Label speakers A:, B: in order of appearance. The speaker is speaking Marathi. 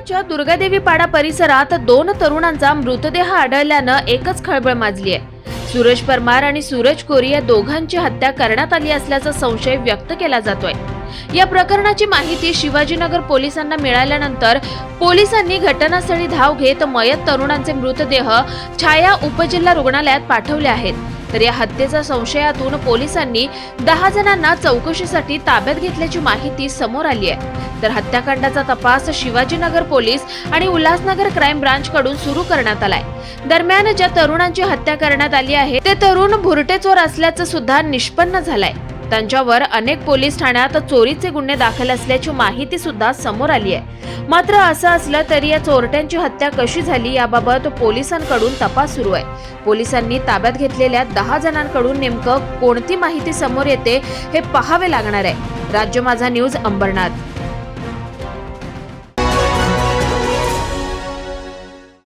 A: अंबरनाथच्या दुर्गादेवी पाडा परिसरात दोन तरुणांचा मृतदेह आढळल्यानं एकच खळबळ माजली आहे सूरज परमार आणि सूरज कोरी या दोघांची हत्या करण्यात आली असल्याचा संशय व्यक्त केला जातोय. या प्रकरणाची माहिती शिवाजीनगर पोलिसांना मिळाल्यानंतर पोलिसांनी घटनास्थळी धाव घेत मयत तरुणांचे मृतदेह छाया उपजिल्हा रुग्णालयात पाठवले आहेत. तर या हत्येचा संशयातून पोलिसांनी दहा जणांना चौकशीसाठी ताब्यात घेतल्याची माहिती समोर आली आहे. तर हत्याकांडाचा तपास शिवाजीनगर पोलीस आणि उल्हासनगर क्राईम ब्रांच कडून सुरू करण्यात आलाय. दरम्यान ज्या तरुणांची हत्या करण्यात आली आहे ते तरुण भुरटे चोर असल्याचं सुद्धा निष्पन्न झालंय. त्यांच्यावर अनेक पोलीस ठाण्यात चोरीचे गुन्हे दाखल असल्याची माहिती सुद्धा समोर आली आहे. मात्र असं असलं तरी या चोरट्यांची हत्या कशी झाली याबाबत पोलिसांकडून तपास सुरू आहे. पोलिसांनी ताब्यात घेतलेल्या दहा जणांकडून नेमकं कोणती माहिती समोर येते हे पाहावे लागणार आहे. राज्य माझा न्यूज अंबरनाथ.